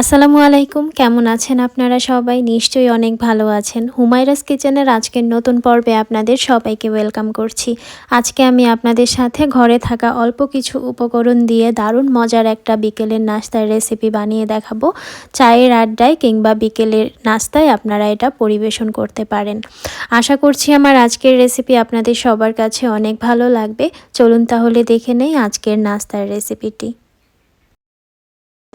আসসালামু আলাইকুম, কেমন আছেন আপনারা সবাই? নিশ্চয়ই অনেক ভালো আছেন। হুমায়রাস কিচেনের আজকের নতুন পর্বে আপনাদের সবাইকে ওয়েলকাম করছি। আজকে আমি আপনাদের সাথে ঘরে থাকা অল্প কিছু উপকরণ দিয়ে দারুণ মজার একটা বিকেলের নাস্তার রেসিপি বানিয়ে দেখাবো। চায়ের আড্ডায় কিংবা বিকেলের নাস্তায় আপনারা এটা পরিবেশন করতে পারেন। আশা করছি আমার আজকের রেসিপি আপনাদের সবার কাছে অনেক ভালো লাগবে। চলুন তাহলে দেখে নেই আজকের নাস্তার রেসিপিটি।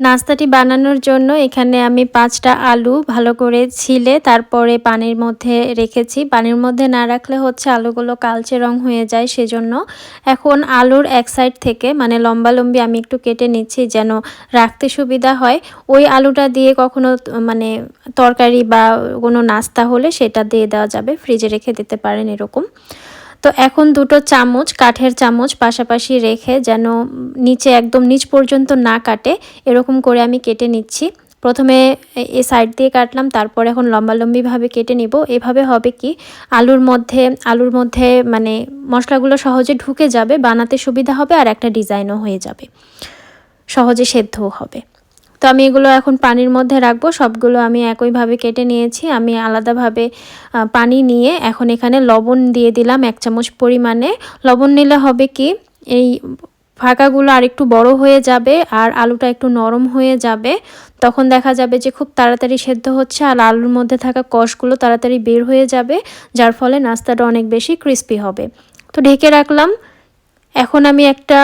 নাস্তাটি বানানোর জন্য এখানে আমি পাঁচটা আলু ভালো করে ছিলে, তারপরে পানির মধ্যে রেখেছি। পানির মধ্যে না রাখলে হচ্ছে আলুগুলো কালচে রং হয়ে যায় সেজন্য। এখন আলুর এক সাইড থেকে মানে লম্বা লম্বি আমি একটু কেটে নিচ্ছি যেন রাখতে সুবিধা হয়। ওই আলুটা দিয়ে কখনো মানে তরকারি বা কোনো নাস্তা হলে সেটা দিয়ে দেওয়া যাবে। ফ্রিজে রেখে দিতে পারেন এরকম। তো এখন দুটো চামচ, কাঠের চামচ পাশাপাশি রেখে যেন নিচে একদম নিচ পর্যন্ত না কাটে, এরকম করে আমি কেটে নিচ্ছি। প্রথমে এ সাইড দিয়ে কাটলাম, তারপর এখন লম্বালম্বিভাবে কেটে নিব। এভাবে হবে কি, আলুর মধ্যে আলুর মধ্যে মানে মশলাগুলো সহজে ঢুকে যাবে, বানাতে সুবিধা হবে আর একটা ডিজাইনও হয়ে যাবে। সহজে সেদ্ধও হবে। তো আমি এগুলো এখন পানির মধ্যে রাখব। সবগুলো আমি একইভাবে কেটে নিয়েছি। আমি আলাদাভাবে পানি নিয়ে এখন এখানে লবণ দিয়ে দিলাম এক চামচ পরিমাণে। লবণ নিলে হবে কি, এই ফাঁকাগুলো আর একটু বড় হয়ে যাবে আর আলুটা একটু নরম হয়ে যাবে। তখন দেখা যাবে যে খুব তাড়াতাড়ি সেদ্ধ হচ্ছে আর আলুর মধ্যে থাকা কষগুলো তাড়াতাড়ি বের হয়ে যাবে। যার ফলে নাস্তাটা অনেক বেশি ক্রিস্পি হবে। তো ঢেকে রাখলাম। এখন আমি একটা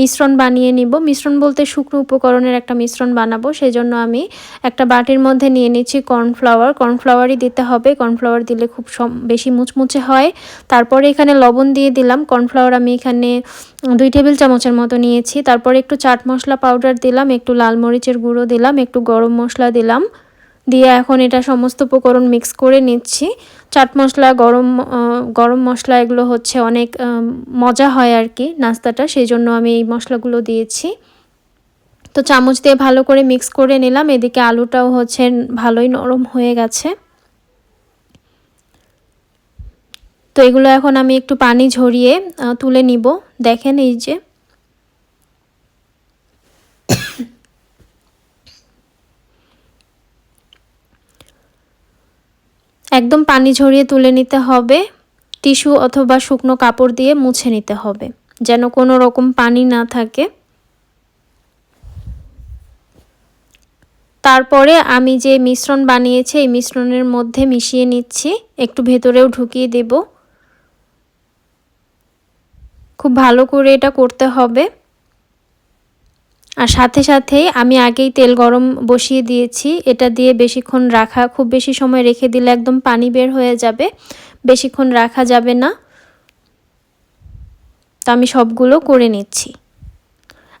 মিশ্রণ বানিয়ে নিব। মিশ্রণ বলতে শুকনো উপকরণের একটা মিশ্রণ বানাবো। সেই জন্য আমি একটা বাটির মধ্যে নিয়ে নিচ্ছি কর্নফ্লাওয়ার। কর্নফ্লাওয়ারই দিতে হবে। কর্নফ্লাওয়ার দিলে খুব বেশি মুচমুচে হয়। তারপরে এখানে লবণ দিয়ে দিলাম। কর্নফ্লাওয়ার আমি এখানে দুই টেবিল চামচের মতো নিয়েছি। তারপরে একটু চাট মশলা পাউডার দিলাম। একটু লাল মরিচের গুঁড়ো দিলাম। একটু গরম মশলা দিলাম। দিয়ে এখন এটা সমস্ত উপকরণ মিক্স করে নিচ্ছি। চাট মশলা, গরম গরম মশলা এগুলো হচ্ছে অনেক মজা হয় আর কি নাস্তাটা, সেই জন্য আমি এই মশলাগুলো দিয়েছি। তো চামচ দিয়ে ভালো করে মিক্স করে নিলাম, এদিকে আলুটাও হচ্ছে ভালোই নরম হয়ে গেছে। তো এগুলো এখন আমি একটু পানি ঝরিয়ে তুলে নিব। দেখেন এই যে একদম পানি ঝরিয়ে তুলে নিতে হবে, টিস্যু অথবা শুকনো কাপড় দিয়ে মুছে নিতে হবে, যেন কোনো রকম পানি না থাকে। তারপরে আমি যে মিশ্রণ বানিয়েছি, এই মিশ্রণের মধ্যে মিশিয়ে নিচ্ছি, একটু ভেতরেও ঢুকিয়ে দেব। খুব ভালো করে এটা করতে হবে। আর সাথে সাথে আমি আগেই তেল গরম বসিয়ে দিয়েছি। এটা দিয়ে বেশিক্ষণ রাখা, খুব বেশি সময় রেখে দিলে একদম পানি বের হয়ে যাবে। বেশিক্ষণ রাখা যাবে না। তো আমি সবগুলো করে নিচ্ছি।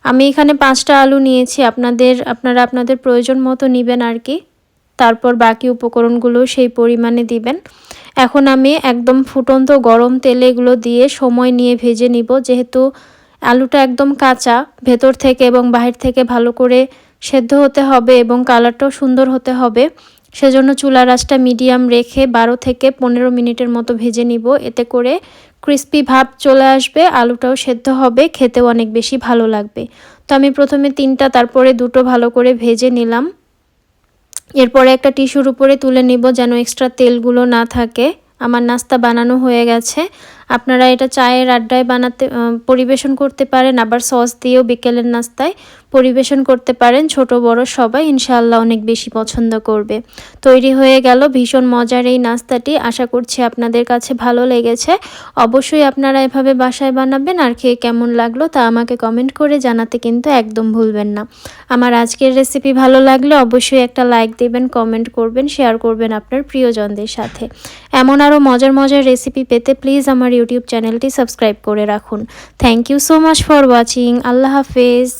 আমি এখানে পাঁচটা আলু নিয়েছি। আপনাদের, আপনারা আপনাদের প্রয়োজন মতো নেবেন আর কি। তারপর বাকি উপকরণগুলো সেই পরিমাণে দিবেন। এখন আমি একদম ফুটন্ত গরম তেলে এগুলো দিয়ে সময় নিয়ে ভেজে নিব। যেহেতু আলুটা একদম কাঁচা, ভেতর থেকে এবং বাহির থেকে ভালো করে সেদ্ধ হতে হবে এবং কালারটাও সুন্দর হতে হবে। সেজন্য চুলা রাসটা মিডিয়াম রেখে বারো থেকে পনেরো মিনিটের মতো ভেজে নিব। এতে করে ক্রিস্পি ভাব চলে আসবে, আলুটাও সেদ্ধ হবে, খেতেও অনেক বেশি ভালো লাগবে। তো আমি প্রথমে তিনটা, তারপরে দুটো ভালো করে ভেজে নিলাম। এরপরে একটা টিস্যুর উপরে তুলে নিব যেন এক্সট্রা তেলগুলো না থাকে। আমার নাস্তা বানানো হয়ে গেছে। আপনারা এটা চায়ের আড্ডায় বানাতে পরিবেশন করতে পারেন, আবার সস দিয়েও বিকেলের নাস্তায় পরিবেশন করতে পারেন। ছোট, বড় সবাই ইনশাআল্লাহ অনেক বেশি পছন্দ করবে। তৈরি হয়ে গেল ভীষণ মজার এই নাস্তাটি। আশা করছি আপনাদের কাছে ভালো লেগেছে। অবশ্যই আপনারা এভাবে বাসায় বানাবেন আর খেয়ে কেমন লাগল তা আমাকে কমেন্ট করে জানাতে কিন্তু একদম ভুলবেন না। আমার আজকের রেসিপি ভালো লাগলে অবশ্যই একটা লাইক দেবেন, কমেন্ট করবেন, শেয়ার করবেন আপনার প্রিয়জনদের সাথে। এমন আরও মজার মজার রেসিপি পেতে প্লিজ আমার ইউটিউব চ্যানেলটি সাবস্ক্রাইব করে রাখুন। Thank you so much for watching আল্লাহ হাফেজ।